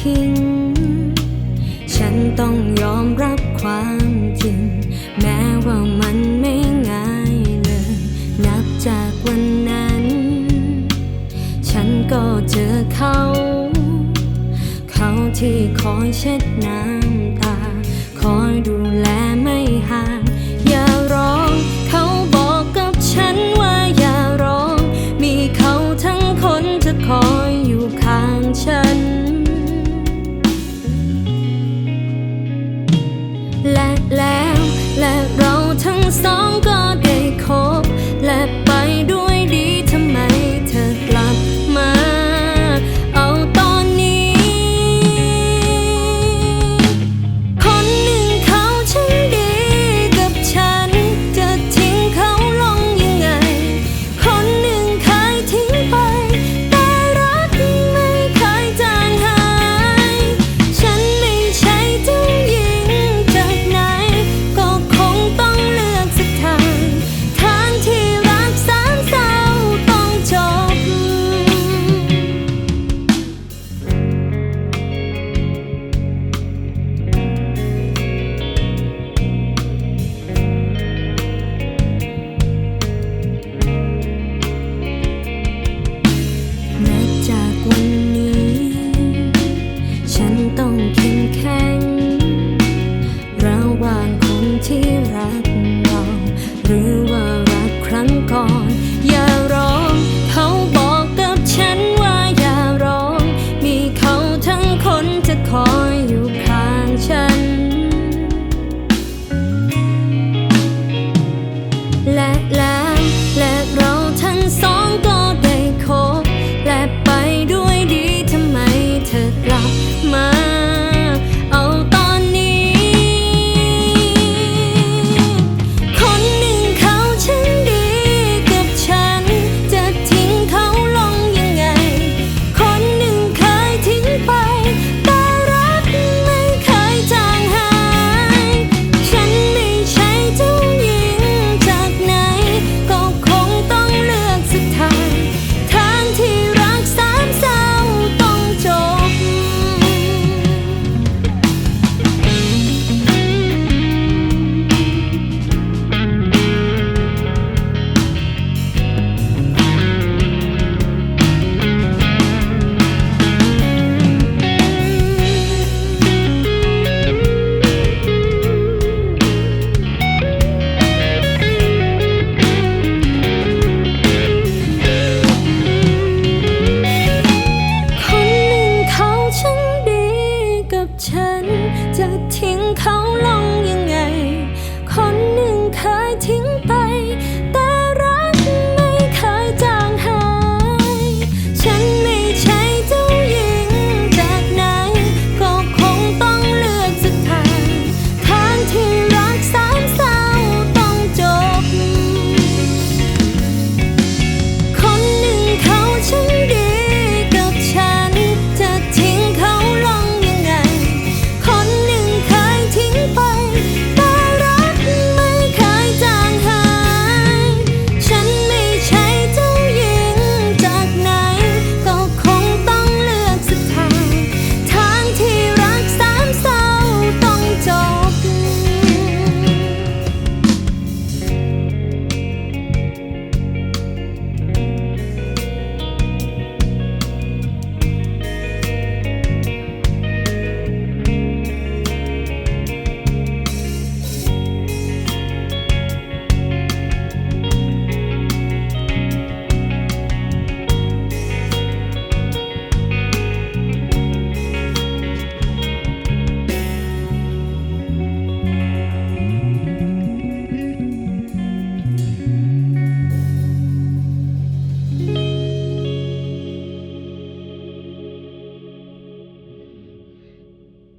ทิ้ง ฉันต้องยอมรับความจริง แม้ว่ามันไม่ง่ายเลย นับจากวันนั้น ฉันก็เจอเขา เขาที่คอยเช็ดน้ำตา คอยดูแลไม่ห่าง อย่าร้องเขาบอกกับฉันว่าอย่าร้อง มีเขาทั้งคนจะคอยอยู่ข้างฉัน